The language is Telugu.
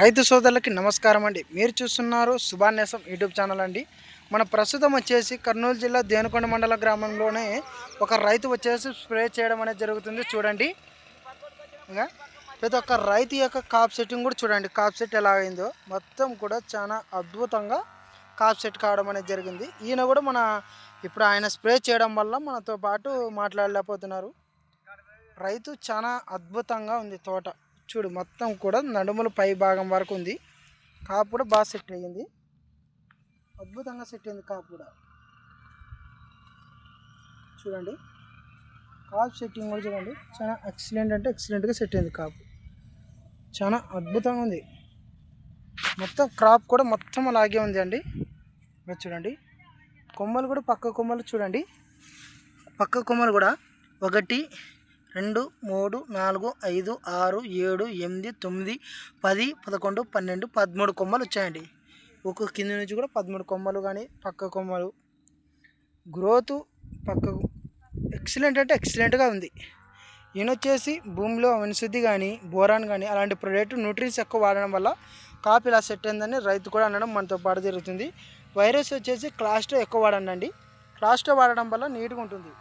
రైతు సోదరులకి నమస్కారం అండి. మీరు చూస్తున్నారు సుభాన్యాసం యూట్యూబ్ ఛానల్ అండి. మన ప్రస్తుతం వచ్చేసి కర్నూలు జిల్లా దేనుకొండ మండల గ్రామంలోనే ఒక రైతు వచ్చేసి స్ప్రే చేయడం అనేది జరుగుతుంది. చూడండి. ఇంకా ప్రతి ఒక్క రైతు యొక్క కాప్ సెట్టింగ్ కూడా చూడండి. కాప్ సెట్ ఎలా అయిందో మొత్తం కూడా చాలా అద్భుతంగా కాప్ సెట్ కావడం అనేది జరిగింది. ఈయన కూడా మన ఇప్పుడు ఆయన స్ప్రే చేయడం వల్ల మనతో పాటు మాట్లాడలేకపోతున్నారు. రైతు చాలా అద్భుతంగా ఉంది తోట. చూడు మొత్తం కూడా నడుముల పై భాగం వరకు ఉంది. కాపు కూడా బాగా సెట్ అయ్యింది. అద్భుతంగా సెట్ అయింది కాపు కూడా. చూడండి. కాపు సెట్టింగ్ కూడా చూడండి. చాలా ఎక్సలెంట్ అంటే ఎక్సలెంట్గా సెట్ అయింది కాపు. చాలా అద్భుతంగా ఉంది. మొత్తం క్రాప్ కూడా మొత్తం అలాగే ఉంది అండి. చూడండి. కొమ్మలు కూడా పక్క కొమ్మలు చూడండి. పక్క కొమ్మలు కూడా ఒకటి రెండు మూడు నాలుగు ఐదు ఆరు ఏడు ఎనిమిది తొమ్మిది పది పదకొండు పన్నెండు పదమూడు కొమ్మలు వచ్చాయండి. ఒక కింద నుంచి కూడా పదమూడు కొమ్మలు కానీ పక్క కొమ్మలు. గ్రోత్ పక్క ఎక్సలెంట్ అంటే ఎక్సలెంట్గా ఉంది. ఈయన వచ్చేసి భూమిలో అవనశుద్ధి కానీ బోరాన్ కానీ అలాంటి ప్రొడక్ట్ న్యూట్రిన్స్ ఎక్కువ వాడడం వల్ల కాపీ ఇలా సెట్ అయిందని రైతు కూడా అనడం మనతో పాటు జరుగుతుంది. వైరస్ వచ్చేసి క్లాస్టో ఎక్కువ వాడండి. క్లాస్టో వాడడం వల్ల నీట్గా ఉంటుంది.